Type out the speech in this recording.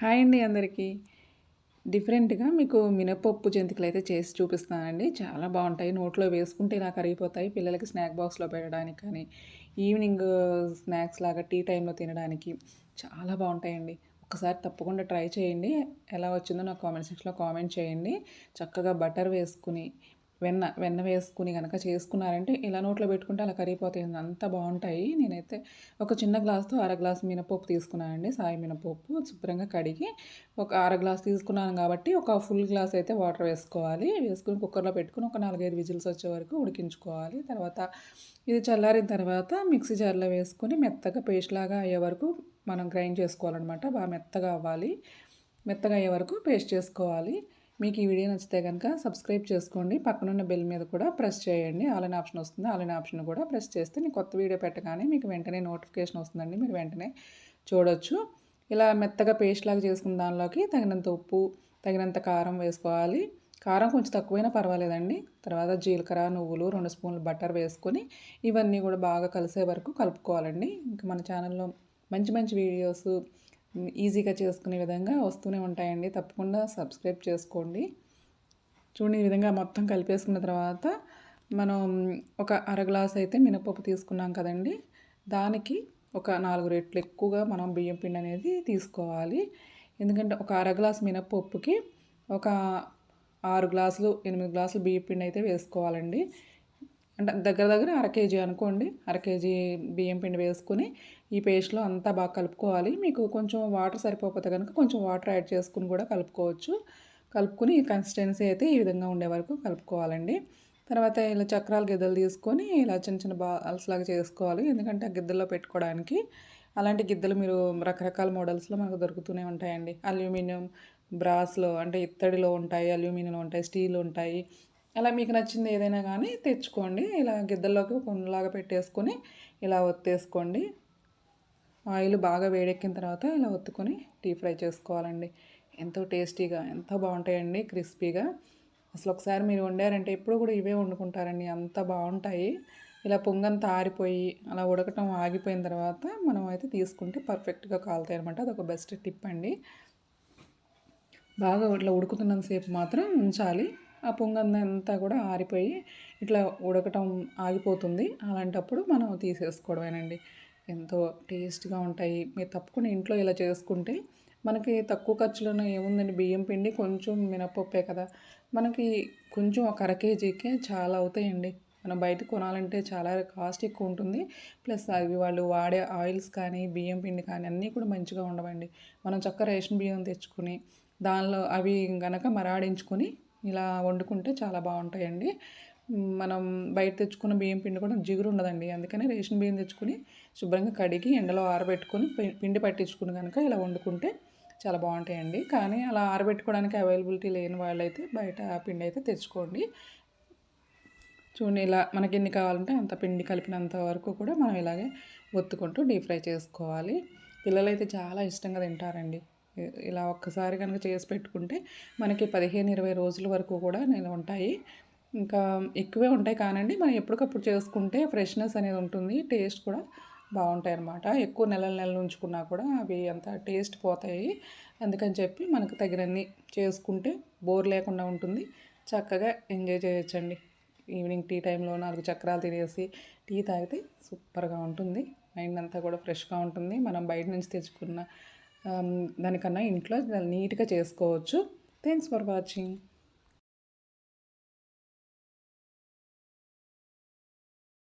Hi అండి అందరికీ. డిఫరెంట్గా మీకు మినపప్పు జంతికలు అయితే చేసి చూపిస్తానండి చాలా బాగుంటాయి. నోట్లో వేసుకుంటే ఇలా కరిగిపోతాయి. పిల్లలకి స్నాక్ బాక్స్లో పెట్టడానికి కానీ ఈవినింగ్ స్నాక్స్ లాగా టీ టైంలో తినడానికి చాలా బాగుంటాయండి. ఒకసారి తప్పకుండా ట్రై చేయండి. ఎలా వచ్చిందో నాకు కామెంట్ సెక్షన్లో కామెంట్ చేయండి. చక్కగా బటర్ వేసుకుని వెన్న వెన్న వేసుకుని కనుక చేసుకున్నారంటే ఇలా నోట్లో పెట్టుకుంటే అలా కరిగిపోతాయి. అంత బాగుంటాయి. నేనైతే ఒక చిన్న గ్లాస్తో అర గ్లాస్ మినపప్పు తీసుకున్నానండి. సాయి మినపప్పు శుభ్రంగా కడిగి ఒక అర గ్లాస్ తీసుకున్నాను కాబట్టి ఒక ఫుల్ గ్లాస్ అయితే వాటర్ వేసుకోవాలి. వేసుకుని కుక్కర్లో పెట్టుకుని ఒక నాలుగైదు విజిల్స్ వచ్చే వరకు ఉడికించుకోవాలి. తర్వాత ఇది చల్లారిన తర్వాత మిక్సీ జార్లో వేసుకొని మెత్తగా పేస్ట్ లాగా అయ్యే వరకు మనం గ్రైండ్ చేసుకోవాలన్నమాట. బాగా మెత్తగా అవ్వాలి. మెత్తగా అయ్యే వరకు పేస్ట్ చేసుకోవాలి. మీకు ఈ వీడియో నచ్చితే కనుక సబ్స్క్రైబ్ చేసుకోండి. పక్కనున్న బెల్ మీద కూడా ప్రెస్ చేయండి. ఆన్లైన్ ఆప్షన్ వస్తుంది. ఆన్లైన్ ఆప్షన్ కూడా ప్రెస్ చేస్తే నేను కొత్త వీడియో పెట్టగానే మీకు వెంటనే నోటిఫికేషన్ వస్తుందండి. మీరు వెంటనే చూడొచ్చు. ఇలా మెత్తగా పేస్ట్ లాగా చేసుకున్న దానిలోకి తగినంత ఉప్పు తగినంత కారం వేసుకోవాలి. కారం కొంచెం తక్కువైనా పర్వాలేదండి. తర్వాత జీలకర్ర నువ్వులు రెండు స్పూన్లు బటర్ వేసుకొని ఇవన్నీ కూడా బాగా కలిసే వరకు కలుపుకోవాలండి. ఇంకా మన ఛానల్లో మంచి మంచి వీడియోస్ ఈజీగా చేసుకునే విధంగా వస్తూనే ఉంటాయండి. తప్పకుండా సబ్స్క్రైబ్ చేసుకోండి. చూడండి ఈ విధంగా మొత్తం కలిపేసుకున్న తర్వాత మనం ఒక అర గ్లాస్ అయితే మినపప్పు తీసుకున్నాం కదండి. దానికి ఒక నాలుగు రెట్లు ఎక్కువగా మనం బియ్యం పిండి అనేది తీసుకోవాలి. ఎందుకంటే ఒక అర గ్లాస్ మినపప్పుకి ఒక ఆరు గ్లాసులు ఎనిమిది గ్లాసులు బియ్యం పిండి అయితే వేసుకోవాలండి. అంటే దగ్గర దగ్గర అర కేజీ అనుకోండి. అర కేజీ బియ్యం పిండి వేసుకుని ఈ పేస్ట్లో అంతా బాగా కలుపుకోవాలి. మీకు కొంచెం వాటర్ సరిపోతే కనుక కొంచెం వాటర్ యాడ్ చేసుకుని కూడా కలుపుకోవచ్చు. కలుపుకుని కన్సిస్టెన్సీ అయితే ఈ విధంగా ఉండే వరకు కలుపుకోవాలండి. తర్వాత ఇలా చక్రాల గిద్దలు తీసుకొని ఇలా చిన్న చిన్న బాల్స్ లాగా చేసుకోవాలి. ఎందుకంటే ఆ గిద్దల్లో పెట్టుకోవడానికి అలాంటి గిద్దలు మీరు రకరకాల మోడల్స్లో మనకు దొరుకుతూనే ఉంటాయండి. అల్యూమినియం బ్రాస్లో అంటే ఇత్తడిలో ఉంటాయి అల్యూమినియంలో ఉంటాయి స్టీల్ ఉంటాయి. అలా మీకు నచ్చింది ఏదైనా కానీ తెచ్చుకోండి. ఇలా గిద్దల్లోకి కొన్నలాగా పెట్టేసుకొని ఇలా ఒత్తేసుకోండి. ఆయిల్ బాగా వేడెక్కిన తర్వాత ఇలా ఒత్తుకొని డీప్ ఫ్రై చేసుకోవాలండి. ఎంతో టేస్టీగా ఎంతో బాగుంటాయండి క్రిస్పీగా. అసలు ఒకసారి మీరు వండారంటే ఎప్పుడు కూడా ఇవే వండుకుంటారండి. అంత బాగుంటాయి. ఇలా పొంగంత ఆరిపోయి అలా ఉడకటం ఆగిపోయిన తర్వాత మనం అయితే తీసుకుంటే పర్ఫెక్ట్గా కాలుతాయి అనమాట అదొక బెస్ట్ టిప్ అండి. బాగా ఇట్లా ఉడుకుతున్నంతసేపు మాత్రం ఉంచాలి. ఆ పొంగంతా కూడా ఆరిపోయి ఇట్లా ఉడకటం ఆగిపోతుంది. అలాంటప్పుడు మనం తీసేసుకోవడమేనండి. ఎంతో టేస్ట్గా ఉంటాయి. మీరు తప్పకుండా ఇంట్లో ఇలా చేసుకుంటే మనకి తక్కువ ఖర్చులోనే ఏముందండి? బియ్యం పిండి కొంచెం మినపప్పే కదా. మనకి కొంచెం ఒక అర కేజీకే చాలా అవుతాయండి. మనం బయట కొనాలంటే చాలా కాస్ట్ ఎక్కువ ఉంటుంది. ప్లస్ అవి వాళ్ళు వాడే ఆయిల్స్ కానీ బియ్యం పిండి కానీ అన్నీ కూడా మంచిగా ఉండవండి. మనం చక్క రేషన్ బియ్యం తెచ్చుకుని దానిలో అవి గనక మరాడించుకొని ఇలా వండుకుంటే చాలా బాగుంటాయండి. మనం బయట తెచ్చుకున్న బియ్యం పిండి కూడా జిగురు ఉండదండి. అందుకనే రేషన్ బియ్యం తెచ్చుకుని శుభ్రంగా కడిగి ఎండలో ఆరబెట్టుకొని పిండి పట్టించుకుని కనుక ఇలా వండుకుంటే చాలా బాగుంటాయండి. కానీ అలా ఆరబెట్టుకోవడానికి అవైలబిలిటీ లేని వాళ్ళైతే బయట పిండి అయితే తెచ్చుకోండి. చూడండి ఇలా మనకి ఎన్ని కావాలంటే అంత పిండి కలిపినంత వరకు కూడా మనం ఇలాగే ఒత్తుకుంటూ డీప్ ఫ్రై చేసుకోవాలి. పిల్లలైతే చాలా ఇష్టంగా తింటారండి. ఇలా ఒక్కసారి కనుక చేసి పెట్టుకుంటే మనకి పదిహేను ఇరవై రోజుల వరకు కూడా నేను ఉంటాయి. ఇంకా ఎక్కువే ఉంటాయి కానండి మనం ఎప్పటికప్పుడు చేసుకుంటే ఫ్రెష్నెస్ అనేది ఉంటుంది టేస్ట్ కూడా బాగుంటాయి అన్నమాట. ఎక్కువ నెలల నెలలు ఉంచుకున్నా కూడా అవి అంత టేస్ట్ పోతాయి. అందుకని చెప్పి మనకు తగినన్ని చేసుకుంటే బోర్ లేకుండా ఉంటుంది. చక్కగా ఎంజాయ్ చేయొచ్చండి. ఈవినింగ్ టీ టైంలో నాలుగు చక్రాలు తినేసి టీ తాగితే సూపర్గా ఉంటుంది. మైండ్ అంతా కూడా ఫ్రెష్గా ఉంటుంది. మనం బయట నుంచి తెచ్చుకున్న దానికన్నా ఇంట్లో నీట్గా చేసుకోవచ్చు. Thanks for watching